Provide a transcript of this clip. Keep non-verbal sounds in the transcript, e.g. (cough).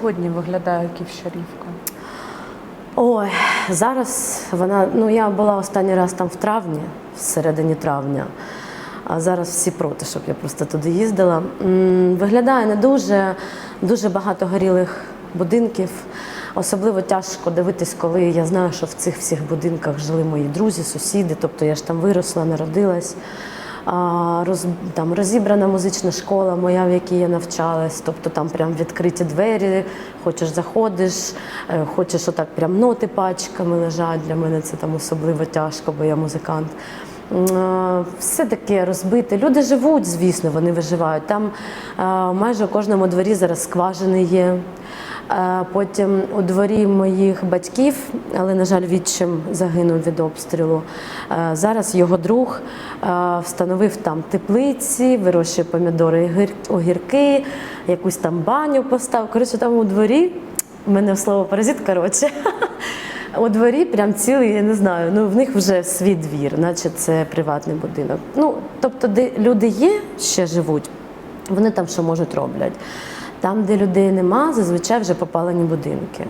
Сьогодні виглядає Ківщарівка. Ой, зараз вона. Ну я була останній раз там в травні, в середині травня. А зараз всі проти, щоб я просто туди їздила. Виглядає не дуже, дуже багато горілих будинків. Особливо тяжко дивитись, коли я знаю, що в цих всіх будинках жили мої друзі, сусіди. Тобто я ж там виросла, народилась. Роз, там розібрана музична школа моя, в якій я навчалась. Тобто там прям відкриті двері, хочеш заходиш, е, хочеш отак прям ноти пачками лежать. Для мене це там особливо тяжко, бо я музикант. Е, Все таке розбите. Люди живуть, звісно, вони виживають. Там е, майже у кожному дворі зараз скважини є. Е, Потім у дворі моїх батьків, але, на жаль, відчим загинув від обстрілу. Е, Зараз його друг е, встановив там теплиці, вирощує помідори, і огірки, якусь там баню поставив. Коротше, там у дворі, в мене слово паразит, коротше. (laughs) У дворі прям цілий, я не знаю, ну в них вже свій двір, наче це приватний будинок. Ну, тобто, де люди є, ще живуть, вони там що можуть роблять. Там, де людей нема, зазвичай вже попалені будинки.